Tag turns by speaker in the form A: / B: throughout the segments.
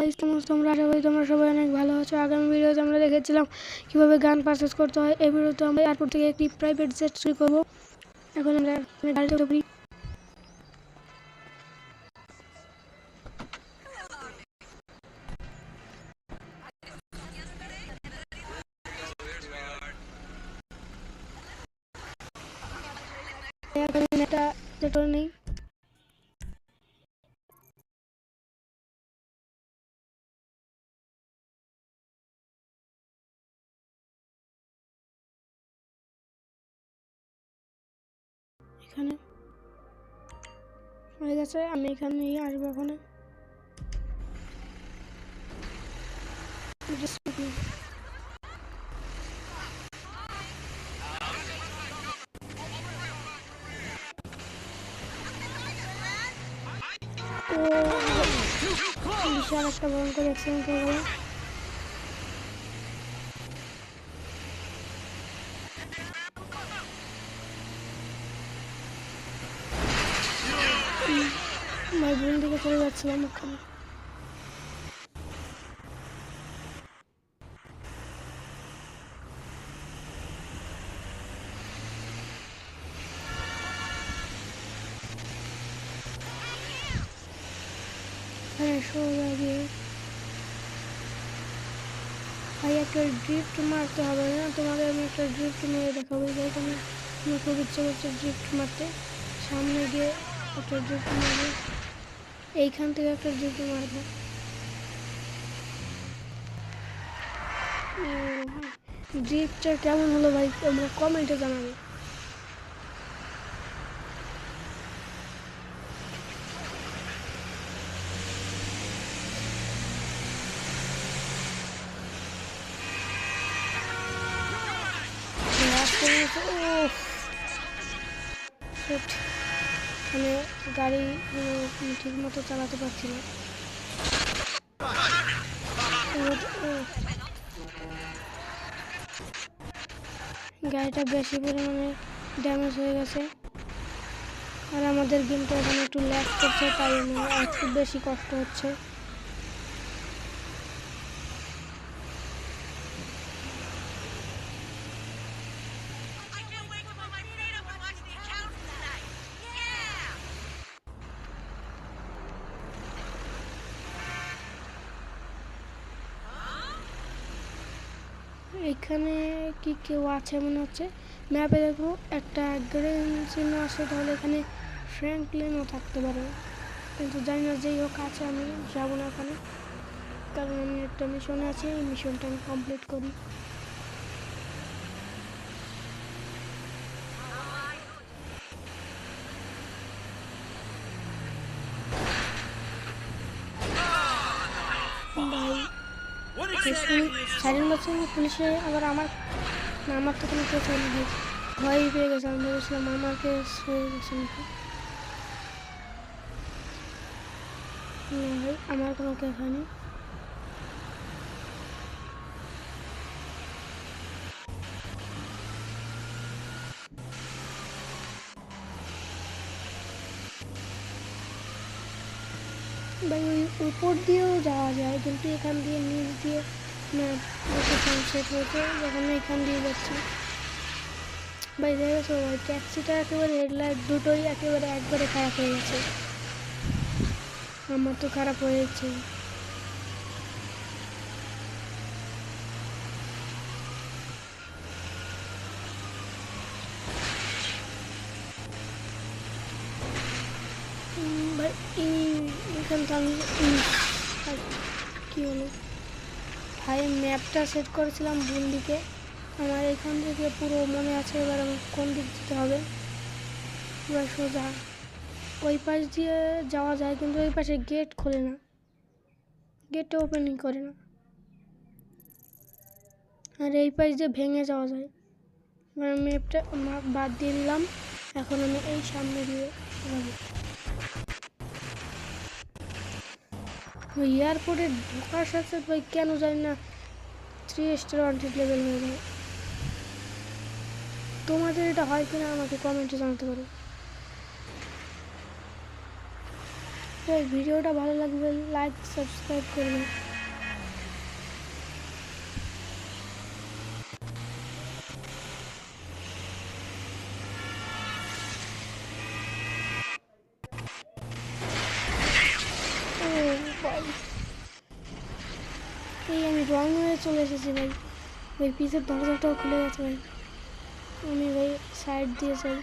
A: Guys তোমরা তোমরা আশা করি তোমরা সবাই অনেক ভালো আছো। আগামী ভিডিওতে আমরা দেখেছিলাম কীভাবে গান পারচেস করতে হয়। এই ভিডিওতে আমরা এয়ারপোর্ট থেকে একটি প্রাইভেট জেট শুরু করব। এখন আমরা গাড়িতে উঠে একটা জেট নেই। হয়ে গেছে আমি এখানে আসব ওখানে বিশাল একটা ভয়ঙ্কর অ্যাক্সিডেন্ট হয়ে গেল আমার বোন দিকে চলে যাচ্ছিলাম ওখানে। হ্যাঁ ভাই, একটা ড্রিফট মারতে হবে না তোমাদের আমি একটা ড্রিফট মেরে দেখাবো, যাই তুমি আমার খুব ইচ্ছে করছে ড্রিফট মারতে। সামনে গিয়ে একটা ড্রিফট মারবো। এইখান থেকে একটা ড্রিফট মারবো। ড্রিপটা কেমন হলো ভাই? তোমরা কমেন্টে জানাবে। উফ Shit. মানে গাড়ি ঠিক মতো চালাতে পারছি না। গাড়িটা বেশি পরিমাণে ড্যামেজ হয়ে গেছে আর আমাদের গেমটা এখানে একটু ল্যাগ করছে, তাই একটু বেশি কষ্ট হচ্ছে এখানে কি কেউ আছে মনে হচ্ছে? ম্যাপে দেখো একটা গ্রেন চিহ্ন আছে, তাহলে এখানে ফ্র্যাঙ্কলিনও থাকতে পারে। কিন্তু জানি না যেই হোক আছে আমি যাব না ওখানে কারণ আমি একটা মিশনে আছি, এই মিশনটা আমি কমপ্লিট করি ভাই
B: What
A: সাইলেন্ট বলছে পুলিশে আবার আমার না আমার তো কোনো কেস হয়নি ভাই ভয় পেয়ে গেছে, আমি ভেবেছিলাম আমার কেস হয়ে গেছে নাকি। না ভাই আমার কোনো কেস হয়নি। ভাই, ওই উপর দিয়েও যাওয়া যায়, কিন্তু এখান দিয়ে নিচ দিয়ে ভাই ট্যাক্সিটা একেবারে হেডলাইট দুটোই একেবারে একবারে খারাপ হয়ে গেছে আমার তো খারাপ হয়েছে কি হলো ভাই ম্যাপটা সেট করেছিলাম ভুল দিকে। আমার এখান থেকে পুরো মনে আছে এবার আমার কোন দিক যেতে হবে। এবার সোজা। ওই পাশ দিয়ে যাওয়া যায়, কিন্তু ওই পাশে গেট খোলে না। গেটটা ওপেনিং করে না। আর এই পাশ দিয়ে ভেঙে যাওয়া যায়। এবার ম্যাপটা বাদ দিয়ে দিলাম। এখন আমি এই সামনে দিয়ে যাব। ওই এয়ারপোর্টে ঢোকার সাথে সাথে ভাই কেন জানি না থ্রি স্টার ওয়ান্টেড লেভেল হয়ে যায় তোমাদের এটা হয় কিনা আমাকে কমেন্টে জানাতে পারো। ভিডিওটা ভালো লাগবে লাইক সাবস্ক্রাইব করবেন ও ভাই এই আমি রং হয়ে চলে এসেছি ভাই। ওই পিসের দরজাটাও খুলে গেছে ভাই। আমি ভাই সাইড দিয়ে যাই।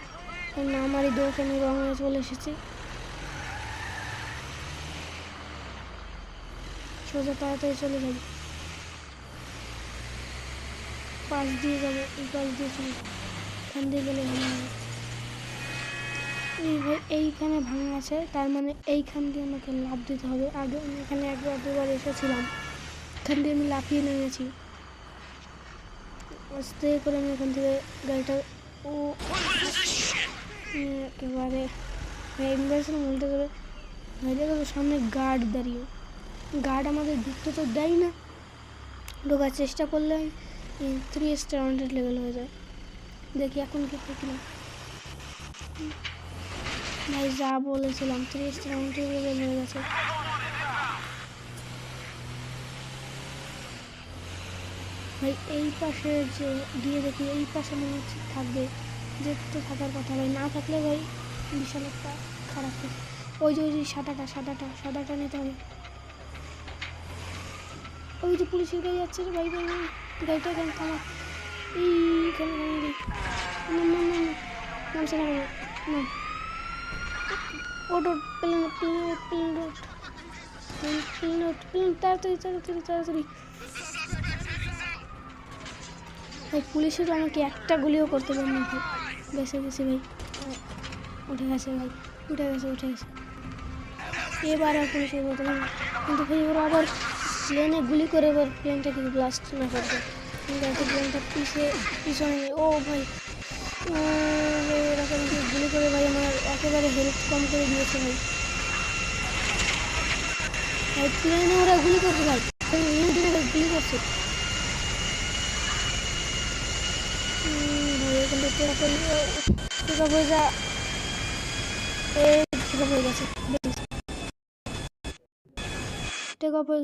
A: না আমারই দোষ, আমি রং হয়ে চলে এসেছি। সোজা তাড়াতাড়ি চলে যাই। পাশ দিয়ে যাব, এই পাশ দিয়ে চলে এখান দিয়ে গেলে এই এইখানে ভাঙা আছে, তার মানে এইখান দিয়ে আমাকে লাভ দিতে হবে। আগে আমি এখানে একবার দুবার এসেছিলাম। এখান দিয়ে আমি লাফিয়ে নেমেছি। আস্তে করে আমি এখান থেকে গাড়িটা ও, একেবারে ইনভেশন উল্টে করে গাড়িটা করে সামনে গার্ড দাঁড়িয়ে। গার্ড আমাদের ঢুকতে তো দেয় না। ঢোকার চেষ্টা করলে থ্রি স্টার হান্ড্রেড লেভেল হয়ে যায়। দেখি এখন কি হয় কিনা। ভাই যা বলেছিলাম থ্রি স্টার হান্ড্রেড লেভেল হয়ে গেছে। ভাই এই পাশে যে গিয়ে দেখি এই পাশে মনে হচ্ছে থাকবে যে তো থাকার কথা ভাই না থাকলে ভাই বিশাল একটা খারাপ ওই যে ওই যে সাদাটা সাদাটা সাদাটা নিতে হবে ওই যে পুলিশের গাড়ি যাচ্ছে রে ভাই ভাই গাড়িটা এখানে থামা এইখানে দিই না না না না নামছে না ওট plane plane plane road plane ওট প্লেন তাড়াতাড়ি তাড়াতাড়ি তাড়াতাড়ি ভাই, পুলিশের আমাকে একটা গুলিও করতে পারেনি ভাই। বেঁচে ভাই। উঠে গেছে ভাই, উঠে গেছে উঠে গেছে। এবার আর পুলিশের পারে কিন্তু ভাই, ওরা আবার প্লেনে গুলি করে এবার প্লেনটা কিন্তু ব্লাস্ট না করবে কিন্তু প্লেনটা পিছে, পিছনে ও ভাই কিন্তু গুলি করে ভাই আমার একেবারে হেল্প কম করে দিয়েছে ভাই। ভাই প্লেনে ওরা গুলি করছে ভাই গুলি করছে। এই আপ হয়ে গেছে। টেক আপ হয়ে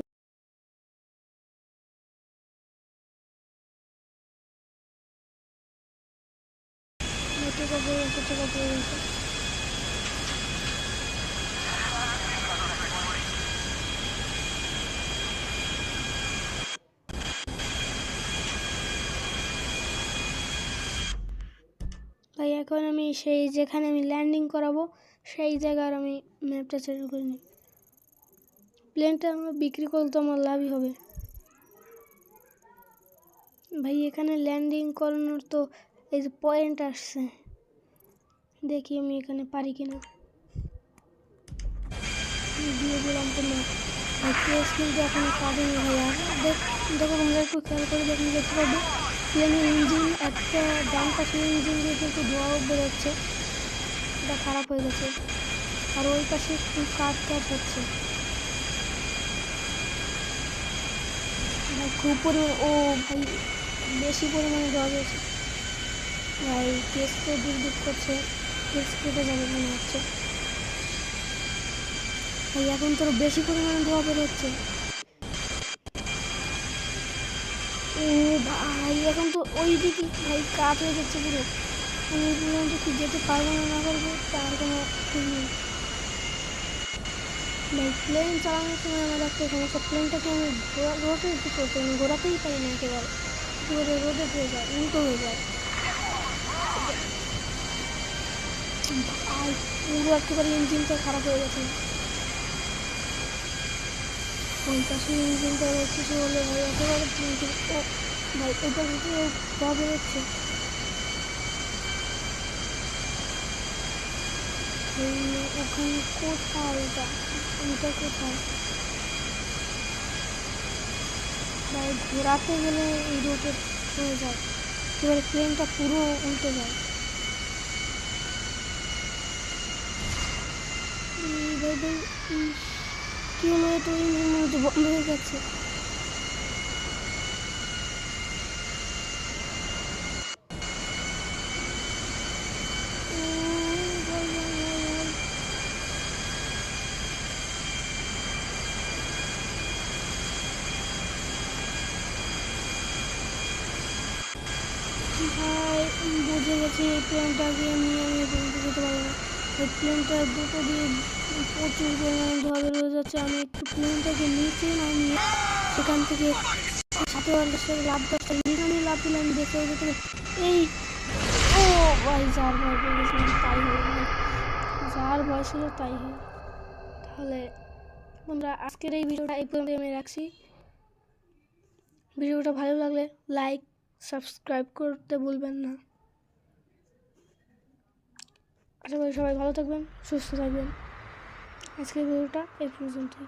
A: টেক আপ হয়ে গেছে টেক আপ হয়ে গেছে ভাই, এখন আমি সেই যেখানে আমি ল্যান্ডিং করাবো, সেই জায়গার আমি ম্যাপটা চেঞ্জ করে নিই। প্লেনটা আমার বিক্রি করলে তো আমার লাভই হবে। ভাই, এখানে ল্যান্ডিং করানোর তো এই যে পয়েন্ট আসছে। দেখি আমি এখানে পারি কিনা। দিয়ে দিলাম তো না কেস কিন্তু এখনও কাটেনি ভাই আর দেখো তোমরা একটু খেয়াল করে দেখুন দেখতে পাবো প্লেনের ইঞ্জিন একটা ডান পাশের ইঞ্জিন দিয়ে কিন্তু ধোঁয়াও বেরোচ্ছে এটা খারাপ হয়ে গেছে। আর ওই পাশে একটু কাট কাট হচ্ছে। খুব পরিমাণ, ও ভাই, বেশি পরিমাণে ধোয়া গেছে ভাই, কেস তো দূর করছে। কেস কেটে যাবে মনে হচ্ছে। ভাই, এখন তোর বেশি পরিমাণে ধোয়া বেরোচ্ছে ও ভাই, এখন তো ওই দিকে, ভাই, কাজ হয়ে যাচ্ছে পুরো। আমি পর্যন্ত কি যেতে পারব না না পারব, তার কোনো ঠিক নেই। ভাই প্লেন চালানোর সময় আমার একটা সমস্যা প্লেনটাকে আমি রোটে করতে আমি ঘোরাতেই পারি না একেবারে। একেবারে রোদে হয়ে যায়, উল্টো হয়ে যায়। ভাই, পুরো একেবারে ইঞ্জিনটা খারাপ হয়ে গেছে। পাশে ইঞ্জিনটা কিছু হলে ভাই, একেবারে এটা এই ওখানে কোথায় এটা? এটা কোথায়? ঘোরাতে গেলে এই হয়ে যায়। এবারে প্লেনটা পুরো উল্টে যায়। কি হলো এটা বন্ধ হয়ে যাচ্ছে ও, ভাই, ভাই, ভাই, ভাই। ভাই উম, গেছি এই প্লেনটাকে নিয়ে আমি পর্যন্ত যেতে পারব না। এই প্লেনটা দুটো দিয়ে প্রচুর পরিমাণে ধোয়া বের হয়ে যাচ্ছে। আমি একটু প্লেনটাকে নিচে নামিয়ে সেখান থেকে সাথে সাথে লাভ দশটা নিয়ে লাভ দিলে আমি দেখে যেতে এই, ও ভাই, যার ভয় পেয়ে গেছিলাম তাই হলো যার ভয় ছিল তাই হলো তাহলে বন্ধুরা, আজকের এই ভিডিওটা এই পর্যন্ত আমি রাখছি। ভিডিওটা ভালো লাগলে লাইক সাবস্ক্রাইব করতে ভুলবেন না। আশা করি সবাই ভালো থাকবেন সুস্থ থাকবেন। আজকের ভিডিওটা এই পর্যন্তই।